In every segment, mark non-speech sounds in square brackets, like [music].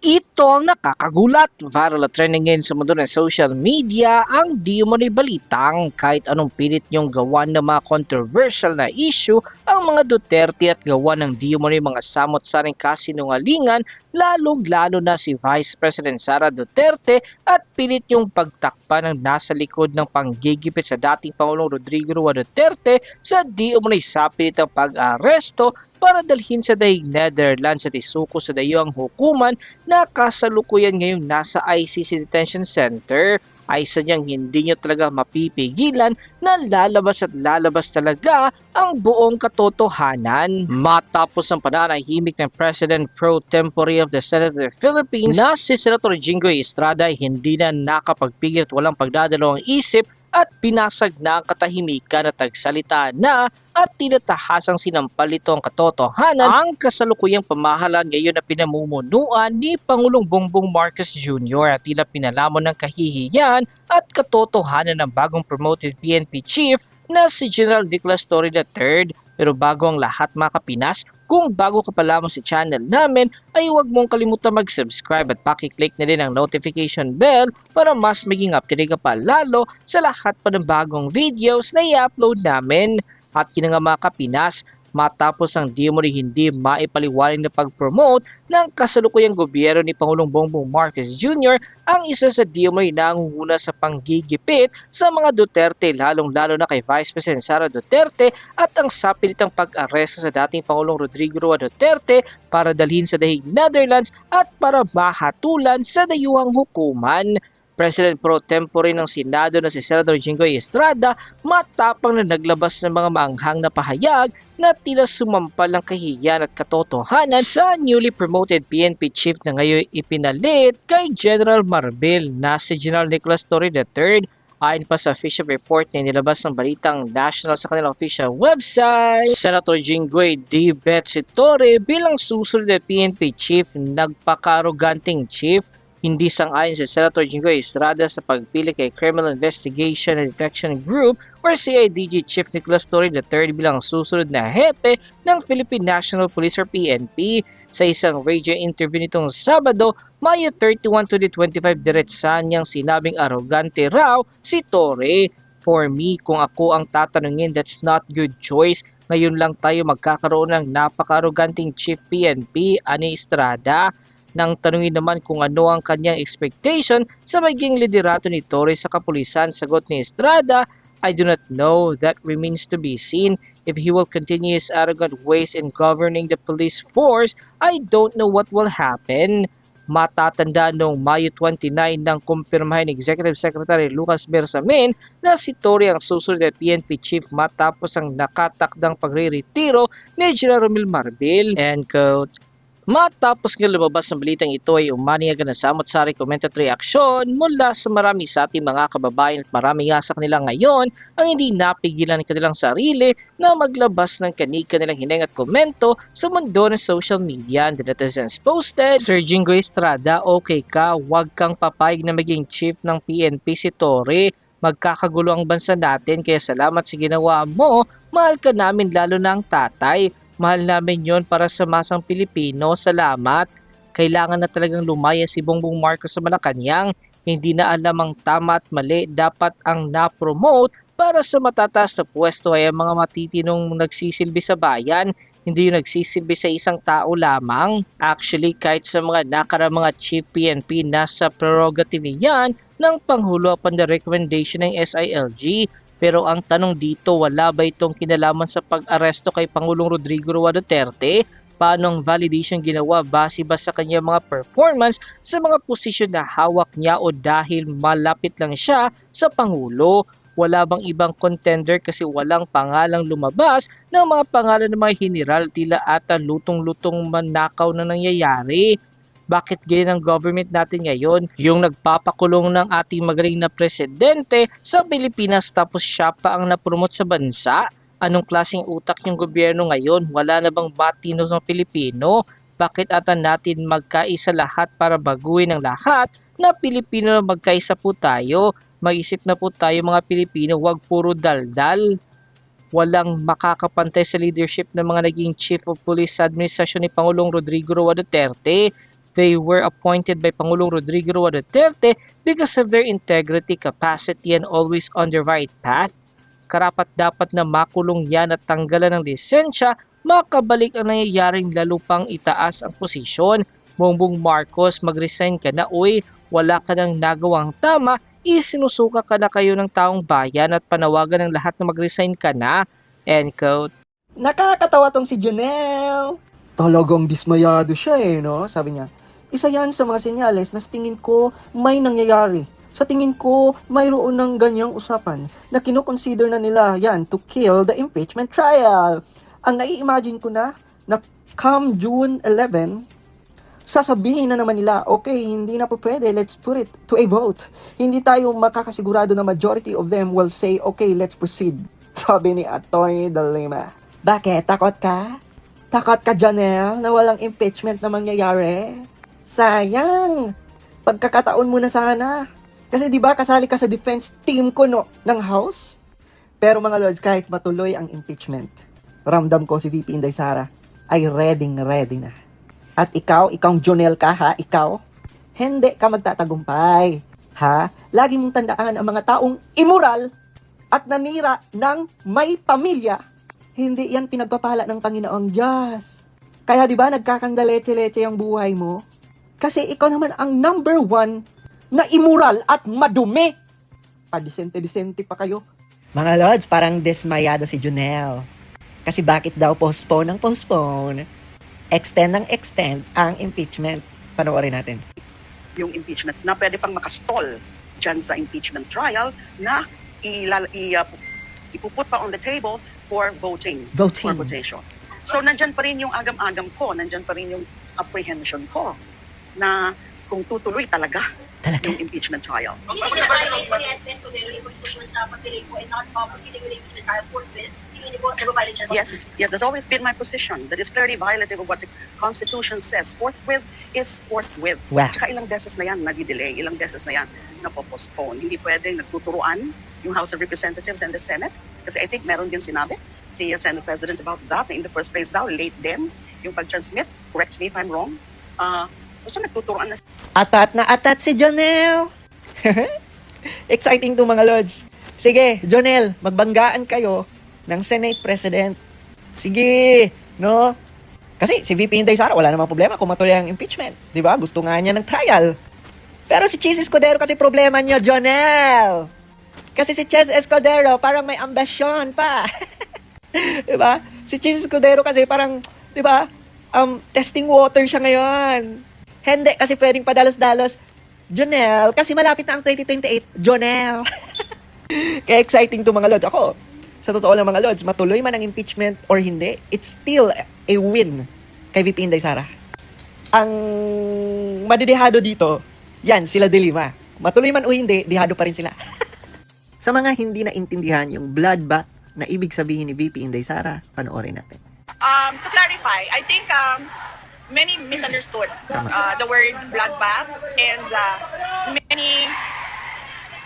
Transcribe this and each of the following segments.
Ito nakakagulat. Viral at trending ngayon sa mundo ng social media ang di mo balitang kahit anong pilit niyong gawan ng mga controversial na issue ang mga Duterte at gawa ng di mo mga samot-saring kasinungalingan lalong lalo na si Vice President Sara Duterte at pilit yung pagtakpa ng nasa likod ng panggigipit sa dating Pangulong Rodrigo Roa Duterte sa di umunay sapilit ang pag-aresto para dalhin sa daig Netherlands at isuko sa dayo ang hukuman na kasalukuyan ngayong nasa ICC Detention Center ay sadyang hindi nyo talaga mapipigilan na lalabas at lalabas talaga ang buong katotohanan. Matapos ang pananahimik ng President Pro Tempore of the Senate of the Philippines na si Senator Jingoy Estrada ay hindi na nakapagpigil at walang pagdadalawang isip at pinasag na ang katahimikan at tagsalita na at tinatahasang sinampal ito ang katotohanan ang kasalukuyang pamahalaan ngayon na pinamumunuan ni Pangulong Bongbong Marcos Jr. at tila pinalamon ng kahihiyan at katotohanan ng bagong promoted PNP chief na si General Nicolas Torre III pero bago ang lahat mga kapinas, kung bago ka pa lamang sa channel namin, ay huwag mong kalimutan mag-subscribe at pakiclick na din ang notification bell para mas maging update ka pa lalo sa lahat pa ng bagong videos na i-upload namin. At yun nga mga kapinas, matapos ang di mo hindi maipaliwanag na pag-promote ng kasalukuyang gobyerno ni Pangulong Bongbong Marcos Jr. ang isa sa mo rin nangunguna sa panggigipit sa mga Duterte lalong-lalo na kay Vice President Sara Duterte at ang sapilitang pag-aresto sa dating Pangulong Rodrigo Roa Duterte para dalhin sa dahig Netherlands at para mahatulan sa dayuhang hukuman. President pro tempore ng Senado na si Senator Jinggoy Estrada matapang na naglabas ng mga maanghang na pahayag na tila sumampal ng kahiyan at katotohanan sa newly promoted PNP chief na ngayon ipinalit kay General Marbil na si General Nicholas Torre III Ayon pa sa official report na nilabas ng Balitang National sa kanilang official website, Senator Jinggoy D. Betsitore bilang susunod na PNP chief, nagpakaroganting chief hindi sang-ayon si Senator Jingoy Estrada sa pagpili kay Criminal Investigation and Detection Group or CIDG Chief Nicholas Torre III bilang susunod na hepe ng Philippine National Police or PNP. Sa isang radio interview nitong Sabado, Mayo 31, 2025, diretsa niyang sinabing arrogante raw si Torre. For me, kung ako ang tatanungin, that's not good choice. Ngayon lang tayo magkakaroon ng napaka-arroganting Chief PNP, ani Estrada nang tanungin naman kung ano ang kanyang expectation sa maging liderato ni Torres sa kapulisan. Sagot ni Estrada, I do not know. That remains to be seen. If he will continue his arrogant ways in governing the police force, I don't know what will happen. Matatanda noong Mayo 29 nang kumpirmahin Executive Secretary Lucas Bersamin na si Torre ang susunod na PNP chief matapos ang nakatakdang pagre-retiro ni General Romil Marbil. End quote. Matapos nga lumabas ang balitang ito ay umaniyagan na samot-sari comment at reaksyon mula sa marami sa ating mga kababayan at marami nga sa kanila ngayon ang hindi napigilan ng kanilang sarili na maglabas ng kanilang hineng at komento sa mundo ng social media. And netizens posted, Sir Jingo Estrada, okay ka, wag kang papayag na maging chief ng PNP si Torre magkakagulo ang bansa natin kaya salamat sa ginawa mo, mahal ka namin lalo na ang tatay. Mahal namin yon para sa masang Pilipino. Salamat. Kailangan na talagang lumaya si Bongbong Marcos sa Malacanang. Hindi na alam ang tama at mali. Dapat ang na-promote para sa matataas na pwesto ay ang mga matitinong nagsisilbi sa bayan hindi yung nagsisilbi sa isang tao lamang. Actually, kahit sa mga nakara mga chief PNP, nasa prerogative niyan ng Pangulo upon the recommendation ng SILG pero ang tanong dito, wala ba itong kinalaman sa pag-aresto kay Pangulong Rodrigo Roa Duterte? Paano ang validation ginawa base ba sa kanyang mga performance sa mga posisyon na hawak niya o dahil malapit lang siya sa Pangulo? Wala bang ibang contender kasi walang pangalang lumabas ng mga pangalan ng mga general tila ata lutong-lutong manakaw na nangyayari? Bakit ganyan ang government natin ngayon, yung nagpapakulong ng ating magaling na presidente sa Pilipinas tapos siya pa ang napromote sa bansa? Anong klaseng utak yung gobyerno ngayon? Wala na bang matino ng Pilipino? Bakit ata natin magkaisa lahat para baguhin ang lahat na Pilipino na magkaisa po tayo? Mag-isip na po tayo mga Pilipino, wag puro daldal walang makakapantay sa leadership ng mga naging chief of police sa administrasyon ni Pangulong Rodrigo Roa Duterte They were appointed by Pangulong Rodrigo Roa Duterte because of their integrity, capacity, and always on the right path. Karapat dapat na makulong yan at tanggalan ng lisensya, makabalik ang nangyayaring lalo pang itaas ang posisyon. Bongbong Marcos, mag-resign ka na uy, wala ka nang nagawang tama, isinusuka ka na kayo ng taong bayan at panawagan ng lahat na mag-resign ka na. End quote. Nakakatawa tong si Junel. Talagang dismayado siya eh, no? Sabi niya, isa yan sa mga senyales na sa tingin ko may nangyayari. Sa tingin ko, mayroon ng ganyang usapan na kinoconsider na nila yan to kill the impeachment trial. Ang nai-imagine ko na, na come June 11, sasabihin na naman nila, okay, hindi na po pwede, let's put it to a vote. Hindi tayo makakasigurado na majority of them will say, okay, let's proceed. [laughs] Sabi ni Atty. De Lima. Bakit? Takot ka? Takot ka, Janelle, na walang impeachment na mangyayari? Sayang! Pagkakataon mo na sana. Kasi di ba kasali ka sa defense team ko no, ng House? Pero mga lords, kahit matuloy ang impeachment, ramdam ko si VP Inday Sara ay ready ready na. At ikaw, ikaw Jonel ka ha, ikaw, hindi ka magtatagumpay. Ha? Lagi mong tandaan ang mga taong immoral at nanira ng may pamilya. Hindi yan pinagpapala ng Panginoong Diyos. Kaya di ba nagkakandaletse-letse ang buhay mo? Kasi ikaw naman ang number one na immoral at madumi. Padisente-disente pa kayo. Mga lords, parang desmayado si Junel. Kasi bakit daw postpone ng postpone? Extend ng extend ang impeachment. Panoorin natin. yung impeachment na pwede pang makastall dyan sa impeachment trial na ilal, i, uh, ipuput pa on the table for voting. Voting. For votation. So, nandyan pa rin yung agam-agam ko, nandyan pa rin yung apprehension ko na kung tutuloy talaga Talaga? yung impeachment trial. Hindi ko na-violate po ni SPS Cordero yung constitution sa pagdilig po at nakapag-proceeding with impeachment trial forthwith. Hindi ko nag-violate siya. Yes, yes, that's always been my position. That is clearly violative of what the Constitution says. Forthwith is forthwith. Wow. Tsaka ilang beses na yan nag-delay, ilang beses na yan napopostpone. Hindi pwedeng nagtuturuan yung House of Representatives and the Senate. Kasi I think meron din sinabi si uh, Senate President about that. In the first place daw, late din yung pag-transmit. Correct me if I'm wrong. Uh, so nagtuturuan na Atat na atat si Jonel. [laughs] Exciting to mga lords. Sige, Jonel, magbanggaan kayo ng Senate President. Sige, no? Kasi si VP Inday Sara, wala namang problema kung matuloy ang impeachment. Di ba? Gusto nga niya ng trial. Pero si Chis Escudero kasi problema niya, Jonel. Kasi si Chis Escudero parang may ambisyon pa. [laughs] di ba? Si Chis Escudero kasi parang, di ba? Um, testing water siya ngayon. Hindi, kasi pwedeng padalos-dalos. Jonel, kasi malapit na ang 2028. Jonel. [laughs] Kaya exciting to mga lods. Ako, sa totoo lang mga lods, matuloy man ang impeachment or hindi, it's still a win kay VP Inday Sara. Ang madidihado dito, yan, sila Dilima. Matuloy man o hindi, dihado pa rin sila. [laughs] sa mga hindi na intindihan yung bloodbath na ibig sabihin ni VP Inday Sara, panoorin natin. um, to clarify, I think um, many misunderstood uh, the word bloodbath, and uh, many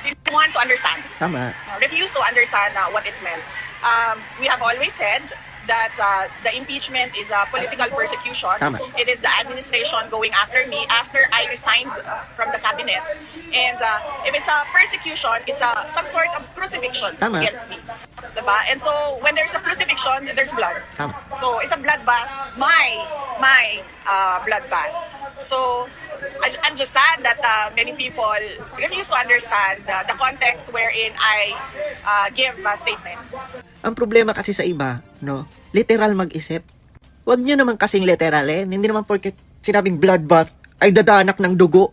didn't want to understand, Tama. uh, refused to understand uh, what it meant. Um, we have always said that uh, the impeachment is a political persecution. Tama. It is the administration going after me after I resigned from the cabinet. And uh, if it's a persecution, it's a some sort of crucifixion Tama. against me. Diba? And so when there's a crucifixion, there's blood. Tama. So it's a bloodbath, my my uh, bloodbath. So Sad that uh, many people refuse to understand the, the context wherein I uh, give uh, statements. Ang problema kasi sa iba, no, literal mag-isip. Huwag nyo naman kasing literalin. Hindi naman porket sinabing bloodbath ay dadanak ng dugo.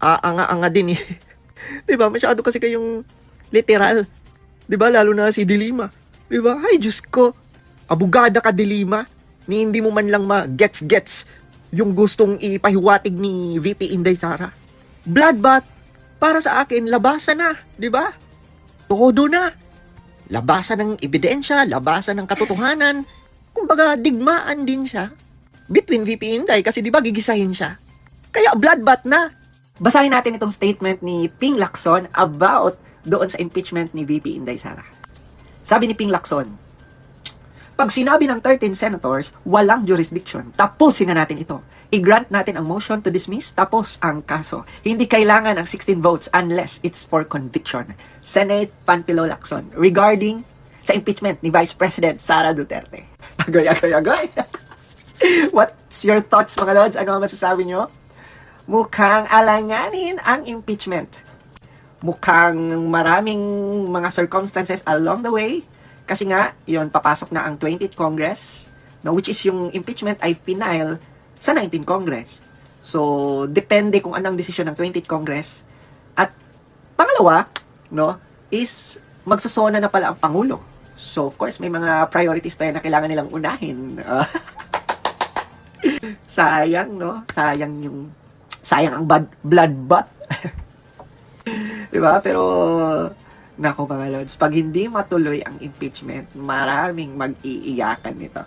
Aanga-anga din eh. [laughs] Di ba? Masyado kasi kayong literal. Di ba? Lalo na si Dilima. Di ba? Ay, Diyos ko. Abugada ka, Dilima. Ni hindi mo man lang ma-gets-gets yung gustong ipahiwatig ni VP Inday Sara. Bloodbath, para sa akin, labasan na. Di ba? Todo na labasan ng ebidensya, labasan ng katotohanan. Kumbaga, digmaan din siya between VP Inday kasi di ba gigisahin siya. Kaya bloodbath na. Basahin natin itong statement ni Ping Lacson about doon sa impeachment ni VP Inday Sara. Sabi ni Ping Lacson, Pag sinabi ng 13 senators, walang jurisdiction. Tapusin na natin ito. I-grant natin ang motion to dismiss, tapos ang kaso. Hindi kailangan ng 16 votes unless it's for conviction. Senate Panfilo Lacson regarding sa impeachment ni Vice President Sara Duterte. [laughs] Agoy, agoy, agoy. [laughs] What's your thoughts mga lods? Ano ang masasabi nyo? Mukhang alanganin ang impeachment. Mukhang maraming mga circumstances along the way. Kasi nga, yon papasok na ang 20th Congress, no, which is yung impeachment ay final sa 19th Congress. So, depende kung anong desisyon ng 20th Congress. At pangalawa, no, is magsusona na pala ang Pangulo. So, of course, may mga priorities pa yan na kailangan nilang unahin. Ah. [laughs] sayang, no? Sayang yung sayang ang bad, blood bath. [laughs] 'Di ba? Pero nako mga lods, pag hindi matuloy ang impeachment, maraming mag-iiyakan nito.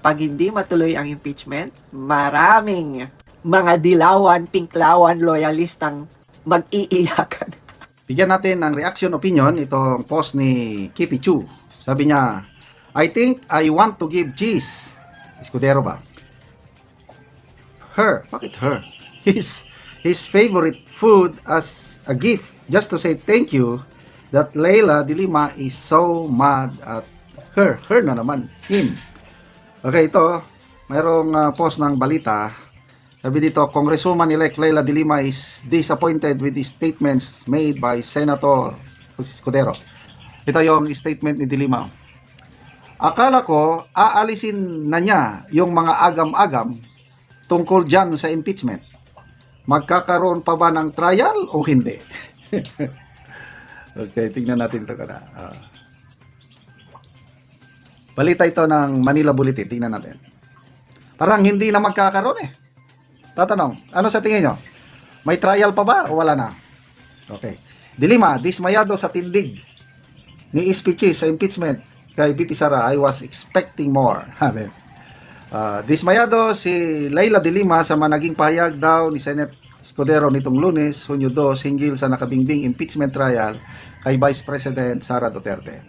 Pag hindi matuloy ang impeachment, maraming mga dilawan, pinklawan, loyalistang mag-iiyakan. [laughs] Bigyan natin ng reaction opinion itong post ni Kitty Chu. Sabi niya, I think I want to give cheese. Escudero ba? Her. Bakit her? [laughs] His, his favorite food as a gift. Just to say thank you that Leila Dilima is so mad at her. Her na naman. Him. Okay, ito. Mayroong uh, post ng balita. Sabi dito, Congresswoman-elect Leila de Lima is disappointed with the statements made by Senator Escudero. Ito yung statement ni de Lima. Akala ko, aalisin na niya yung mga agam-agam tungkol dyan sa impeachment. Magkakaroon pa ba ng trial o hindi? [laughs] okay, tingnan natin ito kana. Ah. balita ito ng Manila Bulletin. Tingnan natin. Parang hindi na magkakaroon eh. Tatanong, ano sa tingin nyo? May trial pa ba o wala na? Okay. Dilima, dismayado sa tindig ni SPC sa impeachment kay BP Sara, I was expecting more. [laughs] Sabi. Ah, dismayado si Leila Dilima sa managing pahayag daw ni Senate Escudero nitong lunes, Hunyo 2, hinggil sa nakabingbing impeachment trial kay Vice President Sara Duterte.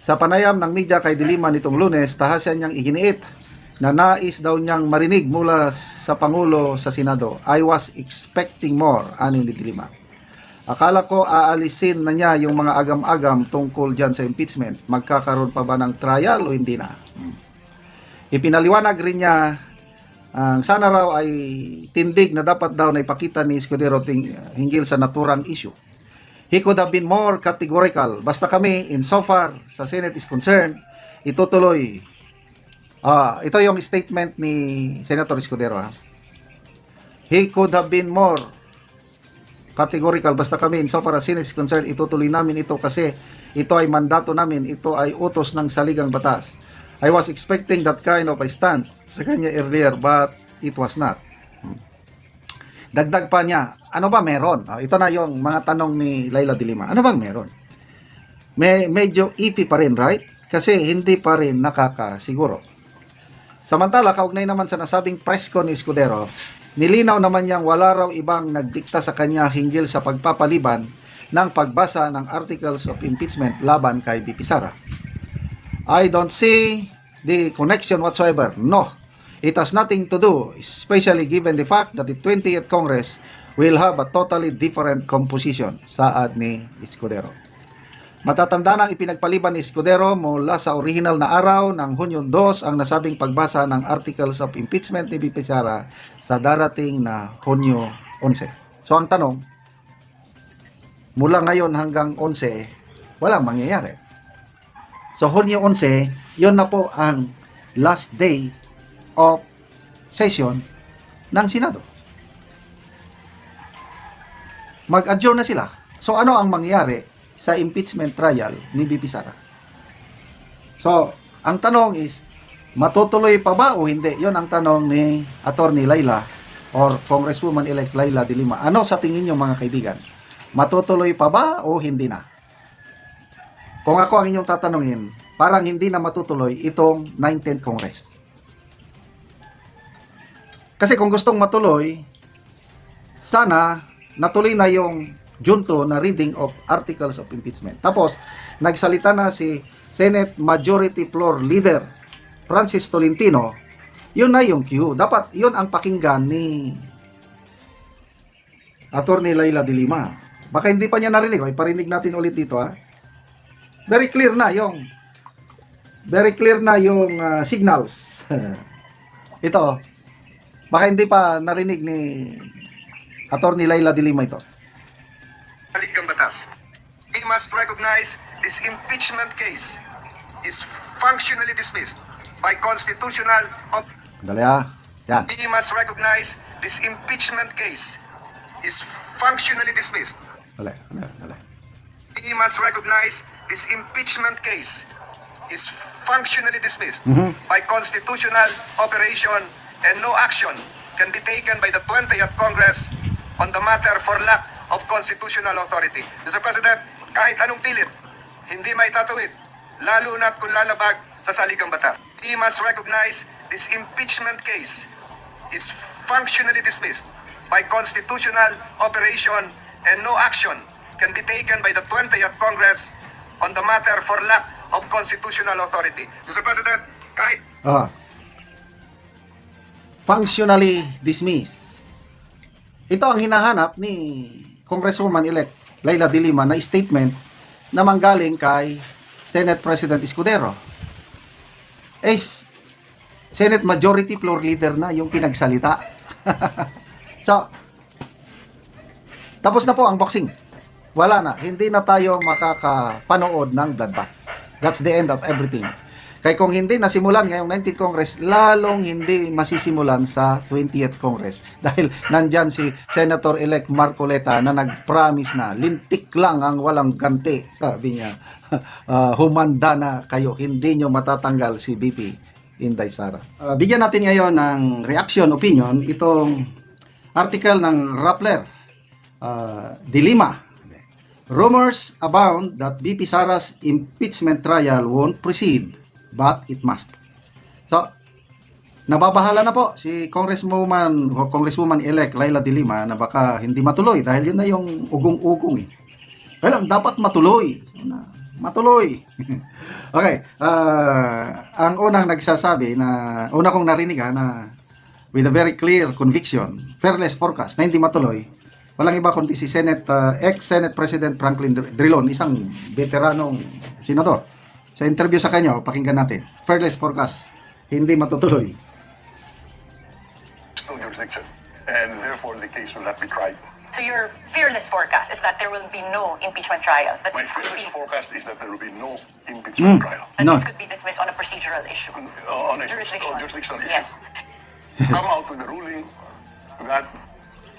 Sa panayam ng media kay Dilima nitong lunes, tahasan niyang iginiit na nais daw niyang marinig mula sa Pangulo sa Senado. I was expecting more, ani ni Dilima. Akala ko aalisin na niya yung mga agam-agam tungkol dyan sa impeachment. Magkakaroon pa ba ng trial o hindi na? Ipinaliwanag rin niya ang sana raw ay tindig na dapat daw na ipakita ni Escudero ting, hinggil sa naturang issue. He could have been more categorical. Basta kami, in so far sa Senate is concerned, itutuloy. Ah, ito yung statement ni Senator Escudero. Ha? He could have been more categorical. Basta kami, in so far as Senate is concerned, itutuloy namin ito kasi ito ay mandato namin. Ito ay utos ng saligang batas. I was expecting that kind of a stand sa kanya earlier but it was not. Dagdag pa niya, ano ba meron? Ah, ito na yung mga tanong ni Laila Dilima. Ano bang meron? May, medyo iffy pa rin, right? Kasi hindi pa rin nakakasiguro. Samantala, kaugnay naman sa nasabing presko ni Escudero, nilinaw naman niyang wala raw ibang nagdikta sa kanya hinggil sa pagpapaliban ng pagbasa ng articles of impeachment laban kay BP Sara. I don't see the connection whatsoever. No. It has nothing to do, especially given the fact that the 20th Congress will have a totally different composition, saad ni Escudero. Matatanda nang ipinagpaliban ni Escudero mula sa original na araw ng Hunyo 2 ang nasabing pagbasa ng articles of impeachment ni BP Sara sa darating na Hunyo 11. So ang tanong, mula ngayon hanggang 11, walang mangyayari. So, Hunyo 11, yon na po ang last day of session ng Senado. Mag-adjourn na sila. So, ano ang mangyayari sa impeachment trial ni BP Sara? So, ang tanong is, matutuloy pa ba o hindi? Yon ang tanong ni Attorney Laila or Congresswoman-elect Laila de Lima. Ano sa tingin nyo mga kaibigan? Matutuloy pa ba o hindi na? Kung ako ang inyong tatanungin, parang hindi na matutuloy itong 19th Congress. Kasi kung gustong matuloy, sana natuloy na yung junto na reading of articles of impeachment. Tapos, nagsalita na si Senate Majority Floor Leader Francis Tolentino, yun na yung cue. Dapat yun ang pakinggan ni Attorney Laila de Lima. Baka hindi pa niya narinig. O, iparinig natin ulit dito ha. Very clear na yung very clear na yung ah, signals. [laughs] ito. Baka hindi pa narinig ni Attorney Laila de Lima ito. balik ang batas. We must recognize this impeachment case is functionally dismissed by constitutional Dali ha. Yan. We must recognize this impeachment case is functionally dismissed. Dali. Dali. Dali. We must recognize this impeachment case is functionally dismissed by constitutional operation and no action can be taken by the 20th Congress on the matter for lack of constitutional authority. Mr. President, kahit anong pilit, hindi may lalo na't kung lalabag sa saligang batas. We must recognize this impeachment case is functionally dismissed by constitutional operation and no action can be taken by the 20th Congress on the matter for lack of constitutional authority. Mr. President, kahit Ah. Functionally dismissed. Ito ang hinahanap ni Congresswoman-elect Laila de Lima na statement na manggaling kay Senate President Escudero. Is Senate Majority Floor Leader na yung pinagsalita. [laughs] so, tapos na po ang boxing. Wala na. Hindi na tayo makakapanood ng bloodbath. That's the end of everything. Kaya kung hindi nasimulan ngayong 19th Congress, lalong hindi masisimulan sa 20th Congress. [laughs] Dahil nandyan si Senator-elect Marcoleta na nag-promise na lintik lang ang walang ganti. Sabi niya, [laughs] "Ah, humanda na kayo, hindi nyo matatanggal si BP Inday Sara. Ah, bigyan natin ngayon ng reaction, opinion, itong article ng Rappler, uh, Dilima. Rumors abound that BP Sara's impeachment trial won't proceed, but it must. So, nababahala na po si Congresswoman o Congresswoman-elect Laila de Lima na baka hindi matuloy dahil yun na yung ugong-ugong eh. Kaya lang, dapat matuloy. Matuloy. [laughs] okay. ah, ang unang nagsasabi na, una kong narinig ha, na with a very clear conviction, fearless forecast na hindi matuloy, walang iba kundi si Senate, ah, ex-Senate President Franklin Dr- Drilon, isang veteranong senador. Sa interview sa kanya, pakinggan natin. Fearless forecast, hindi matutuloy. no jurisdiction, and therefore the case will not be tried. So your fearless forecast is that there will be no impeachment trial. That My fearless be, forecast is that there will be no impeachment trial. that No. this could be dismissed on a procedural issue. Uh, on a Jurisdiction. on jurisdictional issue. Yes. [laughs] Come out with a ruling that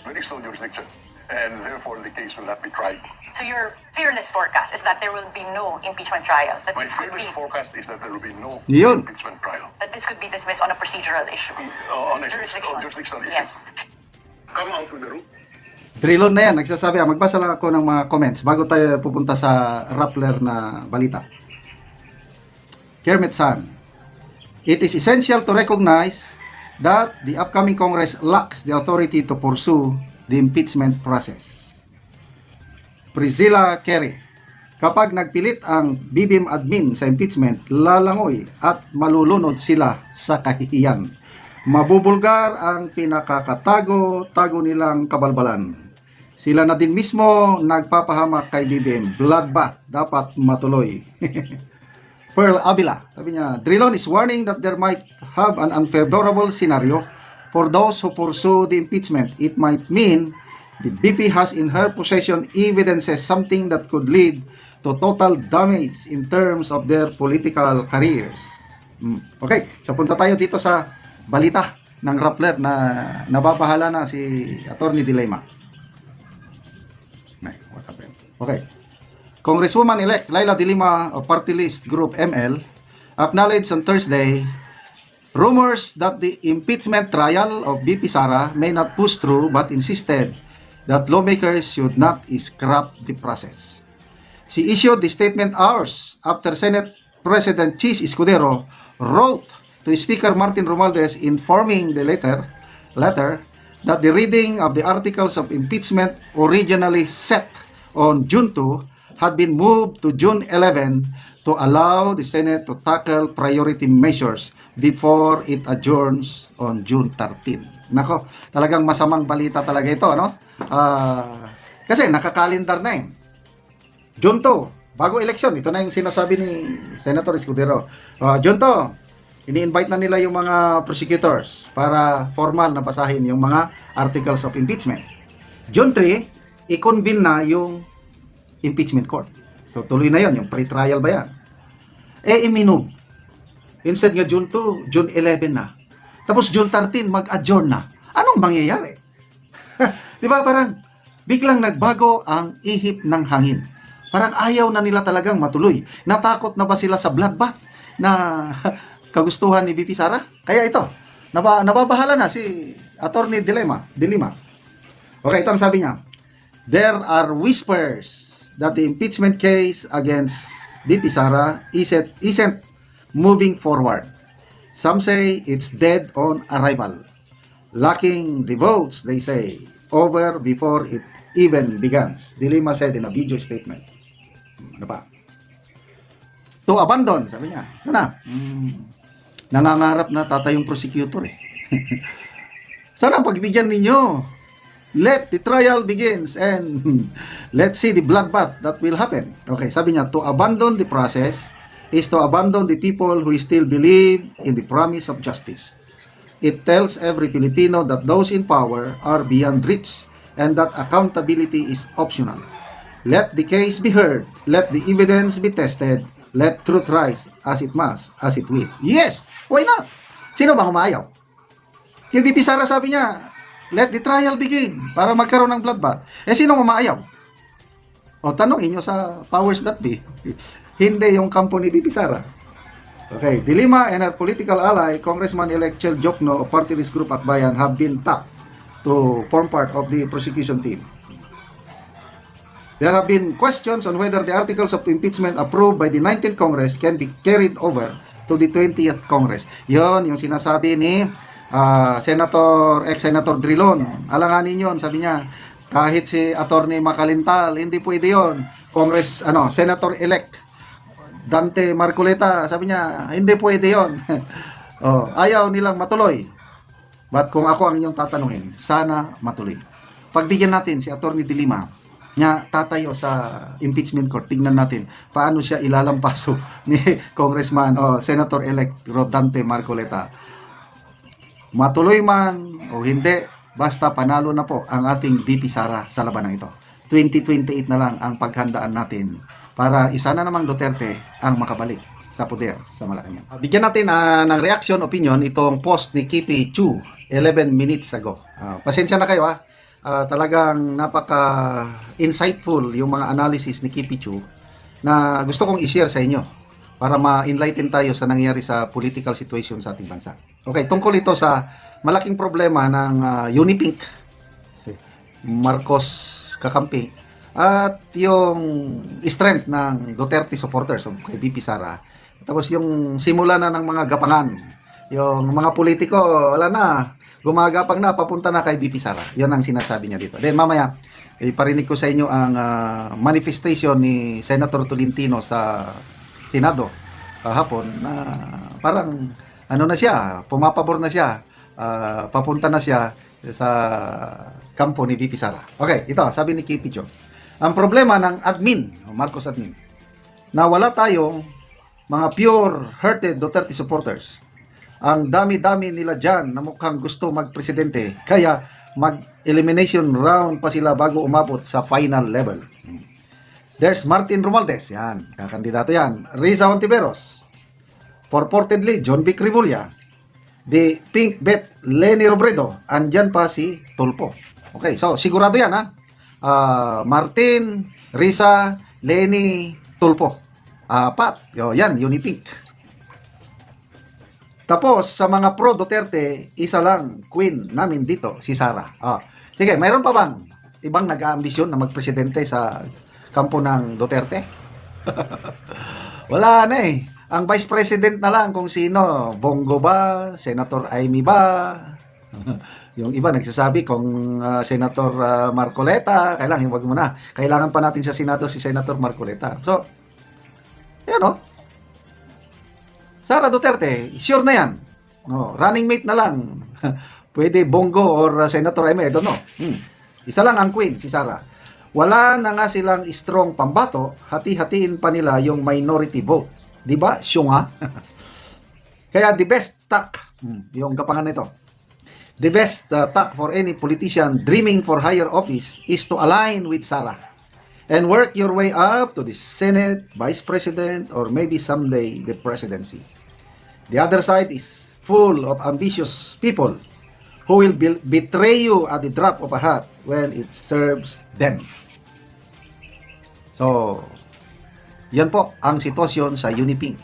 there is no jurisdiction, and therefore the case will not be tried. So your fearless forecast is that there will be no impeachment trial. That My this could be, fearless forecast is that there will be no Yun. impeachment trial. that this could be dismissed on a procedural issue. Uh, on a Jurisdiction. on jurisdictional issue. Yes. Come out with a ruling. Drilon na yan, nagsasabi, ah, magbasa lang ako ng mga comments bago tayo pupunta sa Rappler na balita. Kermit San, It is essential to recognize that the upcoming Congress lacks the authority to pursue the impeachment process. Priscilla Kerry, kapag nagpilit ang BBM admin sa impeachment, lalangoy at malulunod sila sa kahihiyan. Mabubulgar ang pinakakatago-tago nilang kabalbalan. Sila na din mismo nagpapahamak kay BBM. Bloodbath dapat matuloy. [laughs] Pearl Avila, sabi niya, Drilon is warning that there might have an unfavorable scenario for those who pursue the impeachment. It might mean the BP has in her possession evidences something that could lead to total damage in terms of their political careers. Hmm. Okay, so punta tayo dito sa balita ng Rappler na nababahala na si Attorney Dilema. Okay. Congresswoman-elect Laila De Lima of Party List Group ML acknowledged on Thursday rumors that the impeachment trial of BP Sara may not push through but insisted that lawmakers should not scrap the process. She issued the statement hours after Senate President Chis Escudero wrote to Speaker Martin Romualdez informing the letter, letter that the reading of the articles of impeachment originally set on June 2 had been moved to June 11 to allow the Senate to tackle priority measures before it adjourns on June 13. Nako, talagang masamang balita talaga ito, ano? Ah, kasi nakakalendar na eh. June 2, bago election, ito na yung sinasabi ni Senator Escudero. Uh, June 2, ini-invite na nila yung mga prosecutors para formal na basahin yung mga articles of impeachment. June 3, i-convene na yung impeachment court. So tuloy na yon yung pre-trial ba yan? Eh, iminub. Instead nga June 2, June 11 na. Tapos June 13, mag-adjourn na. Anong mangyayari? [laughs] Di ba parang biglang nagbago ang ihip ng hangin. Parang ayaw na nila talagang matuloy. Natakot na ba sila sa bloodbath na [laughs] kagustuhan ni BP Sara? Kaya ito, naba, nababahala na si Attorney Dilema. Dilima. Okay, ito ang sabi niya. There are whispers that the impeachment case against BP Sara isn't, isn't moving forward. Some say it's dead on arrival. Lacking the votes, they say, over before it even begins. Dilima said in a video statement. Ano pa? To abandon, sabi niya. Ito na. Mm, nangangarap na tatayong prosecutor eh. [laughs] Sana pagbigyan ninyo. Let the trial begins and [laughs] let's see the bloodbath that will happen. Okay, sabi niya, to abandon the process is to abandon the people who still believe in the promise of justice. It tells every Filipino that those in power are beyond reach and that accountability is optional. Let the case be heard. Let the evidence be tested. Let truth rise as it must, as it will. Yes! Why not? Sino bang umayaw? Yung BP sabi niya, let the trial begin para magkaroon ng bloodbath. Eh, sino umaayaw? O, tanongin nyo sa powers that be. Hindi yung kampo ni BP Sara. Okay, Dilima and her political ally, Congressman-elect Chel Jokno of Party List Group Akbayan have been tapped to form part of the prosecution team. There have been questions on whether the articles of impeachment approved by the 19th Congress can be carried over to the 20th Congress. Yon yung sinasabi ni ah, Senator, ex-Senator Drilon. Alanganin yon, sabi niya, kahit si Attorney Makalintal, hindi pwede yon. Congress, ano, Senator-elect Dante Marcoleta, sabi niya, hindi pwede yon. [laughs] oh, ayaw nilang matuloy. But kung ako ang inyong tatanungin, sana matuloy. Pagbigyan natin si Attorney Dilima nga tatayo sa impeachment court, tingnan natin paano siya ilalampaso [laughs] ni Congressman o Senator-elect Rodante Marcoleta. Matuloy man o hindi, basta panalo na po ang ating BP Sara sa labanang ito. 2028 na lang ang paghandaan natin para isa na namang Duterte ang makabalik sa poder sa Malacanang. Bigyan natin ah, ng reaction, opinion itong post ni Kipi Chu 11 minutes ago. Ah, pasensya na kayo ah. Ah, talagang napaka-insightful yung mga analysis ni Kipi Chu na gusto kong i-share sa inyo para ma-enlighten tayo sa nangyayari sa political situation sa ating bansa. Okay, tungkol ito sa malaking problema ng ah, Unipink Marcos kakampi at yung strength ng Duterte supporters of kay BP Sara. Tapos yung simula na ng mga gapangan. Yung mga politiko, wala na. Gumagapang na, papunta na kay BP Sara. Yun ang sinasabi niya dito. Then mamaya, iparinig ko sa inyo ang ah, manifestation ni Senator Tolentino sa Senado kahapon na parang ano na siya, pumapabor na siya, ah, papunta na siya sa kampo ni VP Sara. Okay, ito, sabi ni Kitty Jo. Ang problema ng admin, Marcos admin, na wala tayong mga pure-hearted Duterte supporters. Ang dami-dami nila dyan na mukhang gusto magpresidente. Kaya mag-elimination round pa sila bago umabot sa final level. There's Martin Romualdez. Yan, kakandidato yan. Riza Ontiveros. Purportedly, John B. Cribulla. The Pink Bet, Lenny Robredo. Andyan pa si Tulpo. Okay, so sigurado yan ha. Ah, Martin, Risa, Lenny, Tulpo. Apat. Yo, yan, Unipink. Tapos, sa mga pro Duterte, isa lang, queen namin dito, si Sara. Ah. Sige, mayroon pa bang ibang nag-aambisyon na magpresidente sa kampo ng Duterte? [laughs] Wala na eh. Ang vice president na lang kung sino, Bongo ba, Senator Amy ba, [laughs] Yung iba nagsasabi kung ah, Senator ah, Marcoleta, kailangan wag mo na. Kailangan pa natin sa Senado si Senator Marcoleta. So, yan o. Sara Duterte, sure na yan. No, running mate na lang. [laughs] Pwede Bongo or uh, Senator Eme, I don't know. Hmm. Isa lang ang queen, si Sara. Wala na nga silang strong pambato, hati-hatiin pa nila yung minority vote. Di ba? Syunga. [laughs] Kaya the best tack, hmm, yung kapangan nito, the best uh, tack for any politician dreaming for higher office is to align with Sara and work your way up to the Senate, Vice President, or maybe someday the presidency. The other side is full of ambitious people who will be- betray you at the drop of a hat when it serves them. So, yan po ang sitwasyon sa Uniping.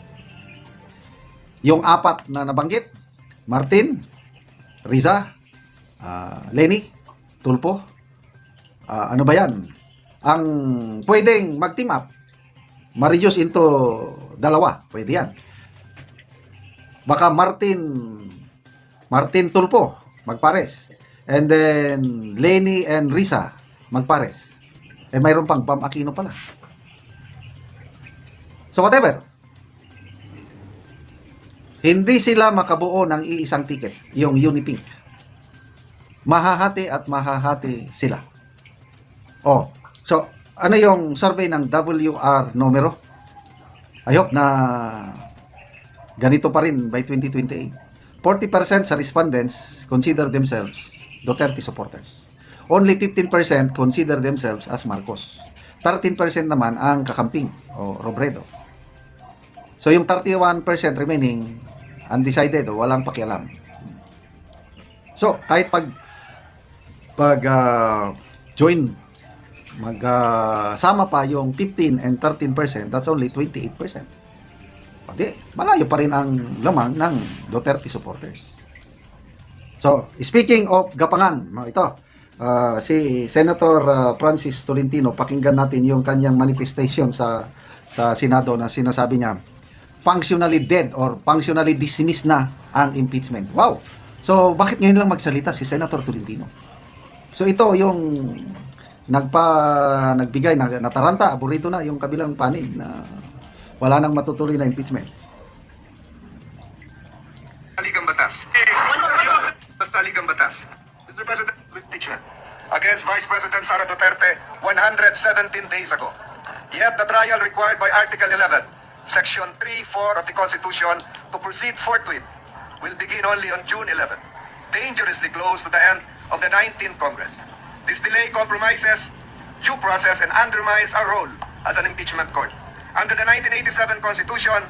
Yung apat na nabanggit, Martin, Riza, ah, Lenny, Tulpo, ah, ano ba yan? Ang pwedeng mag-team up, ma-reduce into dalawa, pwede yan. Baka Martin, Martin Tulpo, magpares. And then, Lenny and Risa, magpares. Eh, mayroon pang Bam Aquino pala. So, whatever. Hindi sila makabuo ng iisang ticket, yung Unipink. Mahahati at mahahati sila. Oh, so, ano yung survey ng WR numero? I hope na ganito pa rin by 2028. 40% sa respondents consider themselves Duterte supporters. Only 15% consider themselves as Marcos. 13% naman ang kakamping o Robredo. So yung 31% remaining undecided o walang pakialam. So kahit pag pag ah, join magsama pa yung 15 and 13%, that's only 28%. Pati, malayo pa rin ang lamang ng Duterte supporters. So, speaking of Gapangan, ito, ah, si Senator ah, Francis Tolentino, pakinggan natin yung kanyang manifestation sa sa Senado na sinasabi niya, functionally dead or functionally dismissed na ang impeachment. Wow! So, bakit ngayon lang magsalita si Senator Tolentino? So, ito yung nagpa nagbigay na nataranta, aburrito na yung kabilang panig na wala nang matutuloy na impeachment. Taligang batas. Basta taligang batas. Mr. President, impeachment against Vice President Sara Duterte 117 days ago. Yet the trial required by Article 11, Section 3-4 of the Constitution to proceed forthwith will begin only on June 11, dangerously close to the end of the 19th Congress. This delay compromises due process and undermines our role as an impeachment court. Under the 1987 Constitution,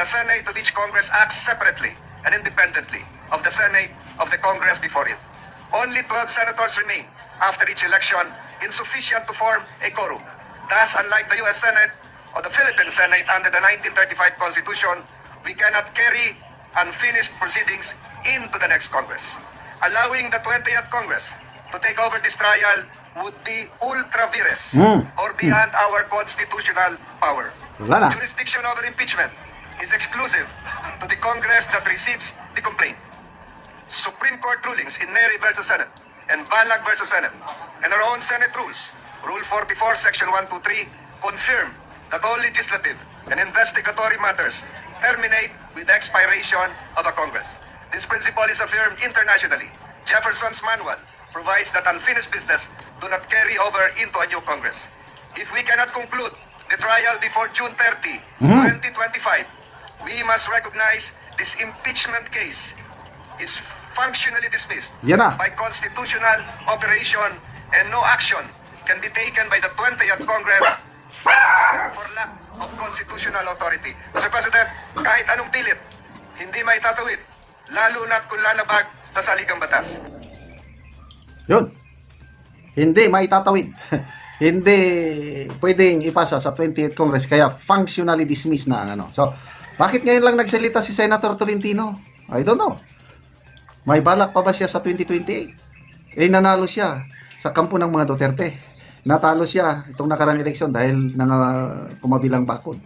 the Senate of each Congress acts separately and independently of the Senate of the Congress before it. Only 12 senators remain after each election, insufficient to form a quorum. Thus, unlike the U.S. Senate or the Philippine Senate under the 1935 Constitution, we cannot carry unfinished proceedings into the next Congress. Allowing the 20th Congress to take over this trial would be ultra vires hmm. or beyond our constitutional power. Wala. Jurisdiction over impeachment is exclusive to the Congress that receives the complaint. Supreme Court rulings in Neri versus Senate and Balag versus Senate and our own Senate rules, Rule 44, Section 123, confirm that all legislative and investigatory matters terminate with the expiration of a Congress. This principle is affirmed internationally. Jefferson's manual provides that unfinished business do not carry over into a new Congress. If we cannot conclude the trial before June 30, mm-hmm. 2025, we must recognize this impeachment case is functionally dismissed by constitutional operation and no action can be taken by the 20th Congress for lack of constitutional authority. Mr. President, kahit anong pilit, hindi may tatawid, lalo na't kung lalabag sa saligang batas. Yun. Hindi maitatawid. [laughs] Hindi pwedeng ipasa sa 20th Congress kaya functionally dismissed na ang ano. So, bakit ngayon lang nagsalita si Senator Tolentino? I don't know. May balak pa ba siya sa 2028? Eh nanalo siya sa kampo ng mga Duterte. Natalo siya itong nakarang eleksyon dahil nang kumabilang bakod.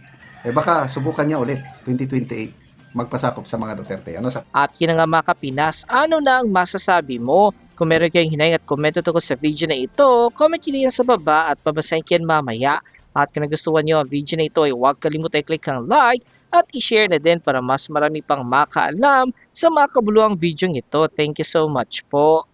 Eh baka subukan niya ulit 2028 magpasakop sa mga Duterte. Ano sa At yun nga mga kapinas, ano na ang masasabi mo Kung meron kayong hinayang at komento tungkol sa video na ito, comment nyo yan sa baba at babasahin ko mamaya. At kung nagustuhan nyo ang video na ito ay huwag kalimutan i-click ang like at i-share na din para mas marami pang makaalam sa mga kabuluhang video ito. Thank you so much po.